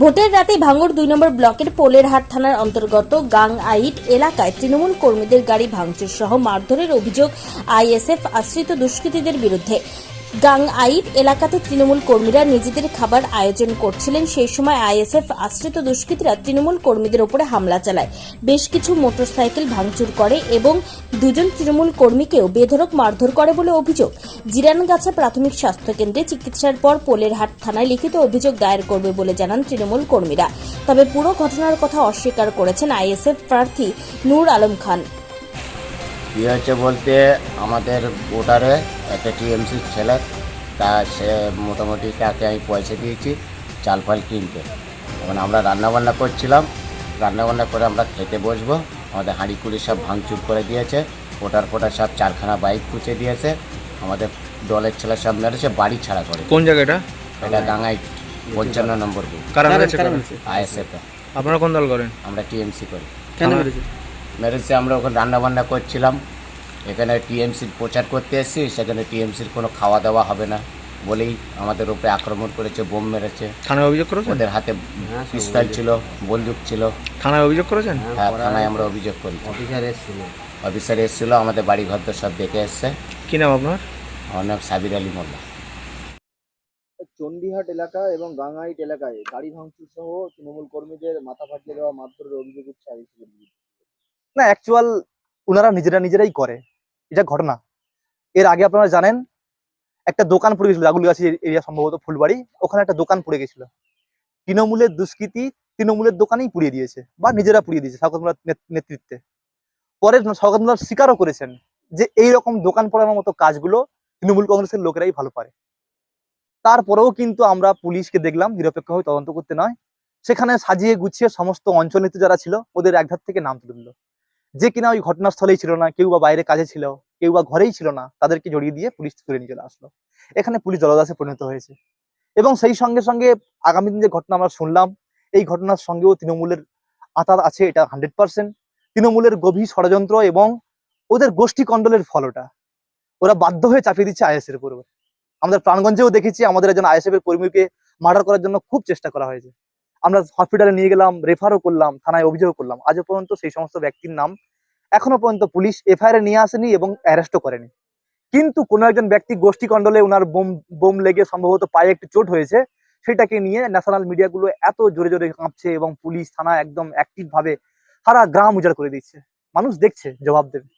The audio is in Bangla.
ভোটের রাতে ভাঙুর দুই নম্বর ব্লকের পোলেরহাট থানার অন্তর্গত গাং আইট এলাকায় তৃণমূল কর্মীদের গাড়ি ভাঙচুর সহ মারধরের অভিযোগ আইএসএফ আশ্রিত দুষ্কৃতীদের বিরুদ্ধে। গাং আইট এলাকাতে তৃণমূল কর্মীরা নিজেদের খাবার আয়োজন করছিলেন। সেই সময় আইএসএফ আশ্রিত দুষ্কৃতীরা তৃণমূল কর্মীদের উপরে হামলা চালায়। বেশ কিছু মোটরসাইকেল ভাঙচুর করে এবং দুজন তৃণমূল কর্মীকেও বেধরক মারধর করে বলে অভিযোগ। জিরানগাছা প্রাথমিক স্বাস্থ্য কেন্দ্রে চিকিৎসার পর পোলেরহাট থানায় লিখিত অভিযোগ দায়ের করবে বলে জানান তৃণমূল কর্মীরা। তবে পুরো ঘটনার কথা অস্বীকার করেছেন আইএসএফ প্রার্থী নূর আলম খান। কী হয়েছে বলতে আমাদের ভোটারে একটা টিএমসির ছেলে তা সে মোটামুটি তাকে আমি পয়সা দিয়েছি চাল ফাল কিনতে। এখন আমরা রান্নাবান্না করছিলাম রান্নাবান্না করে আমরা খেতে বসবো আমাদের হাঁড়ি কুড়ি সব ভাঙচুর করে দিয়েছে ওটার ফোটার সব চারখানা বাইক কুচে দিয়েছে আমাদের দলের ছেলে সব মেরেছে বাড়ি ছাড়া করে কোন জায়গাটা? এটা গাঙাই পঞ্চান্ন নম্বর? আইএসএফ আপনারা কোন দল করেন? আমরা টিএমসি করি। কেন মেরেছে আমরা ওখানে রান্নাবান্না করছিলাম। এখানে টিএমসির প্রচার করতে এসেছি সেখানে টিএমসির কোনো খাওয়া দাওয়া হবে না বলেই আমাদের উপরে আক্রমণ করেছে বোম মেরেছে। থানায় অভিযোগ করেছেন? ওদের হাতে পিস্তল ছিল বন্দুক ছিল। থানায় অভিযোগ করেছেন? হ্যাঁ থানায় আমরা অভিযোগ করি। অফিসার এসেছিল। অফিসার এসেছিল আমাদের বাড়ি ঘর সব দেখে এসছে। কি নাম আপনার? আমার নাম সাবির আলী মোল্লা। চণ্ডীহাট এলাকা এবং গাঙ্গাইট এলাকায় গাড়ি ভাঙচুর সহ তৃণমূল কর্মীদের মাথা ফাটিয়ে দেওয়া মারধরের অভিযোগ উঠছে আইসিএর বিরুদ্ধে না অ্যাকচুয়াল ওনারা নিজেরা নিজেরাই করে। এটা ঘটনা। এর আগে আপনারা জানেন, একটা দোকান পড়ে গেছিল রাগুলগাছি এরিয়া সম্ভবত ফুলবাড়ি, ওখানে একটা দোকান পড়ে গেছিল। তৃণমূলের দুষ্কৃতি তৃণমূলের দোকানেই পুড়িয়ে দিয়েছে, বা নিজেরা পুড়িয়ে দিয়েছে শওকত মোল্লার নেতৃত্বে। পরে শওকত মোল্লার স্বীকারও করেছেন যে এই রকম দোকান পড়ানোর মতো কাজগুলো তৃণমূল কংগ্রেসের লোকেরাই ভালো পারে। তারপরেও কিন্তু আমরা পুলিশকে দেখলাম নিরপেক্ষভাবে তদন্ত করতে নয়। সেখানে সাজিয়ে গুছিয়ে সমস্ত অঞ্চল নেতা যারা ছিল, ওদের একধার থেকে নাম তুলে দিল। যে কিনা ওই ঘটনাস্থলেই ছিল না, কেউ বা বাইরে কাজে ছিল, কেউ বা ঘরেই ছিল না, তাদেরকে জড়িয়ে দিয়ে পুলিশ তুলে নিয়ে চলে আসলো। এখানে পুলিশ জলদাসে পরিণত হয়েছে। এবং সেই সঙ্গে সঙ্গে আগামী দিন যে ঘটনা আমরা শুনলাম, এই ঘটনার সঙ্গেও তৃণমূলের আতার আছে, এটা হান্ড্রেড পার্সেন্ট তৃণমূলের গভীর ষড়যন্ত্র এবং ওদের গোষ্ঠী কণ্ডলের ফল ওটা। ওরা বাধ্য হয়ে চাপিয়ে দিচ্ছে আইএস এর উপর। আমাদের প্রাণগঞ্জেও দেখেছি, আমাদের একজন আইএসএফ এর কর্মীকে মার্ডার করার জন্য খুব চেষ্টা করা হয়েছে। আমরা হসপিটালে নিয়ে গেলাম রেফারও করলাম, থানায় অভিযোগ করলাম। আজও পর্যন্ত সেই সমস্ত ব্যক্তির নাম এখনও পর্যন্ত পুলিশ এফআইআর নিয়ে আসেনি এবং অ্যারেস্টও করেনি। কিন্তু কোনো একজন ব্যক্তি গোষ্ঠী কণ্ডলে ওনার বোম বোম লেগে সম্ভবত পায়ে একটি চোট হয়েছে, সেটাকে নিয়ে ন্যাশনাল মিডিয়াগুলো এত জোরে জোরে কাঁপছে এবং পুলিশ থানা একদম অ্যাক্টিভ ভাবে সারা গ্রাম উজাড় করে দিচ্ছে। মানুষ দেখছে জবাব দেবে।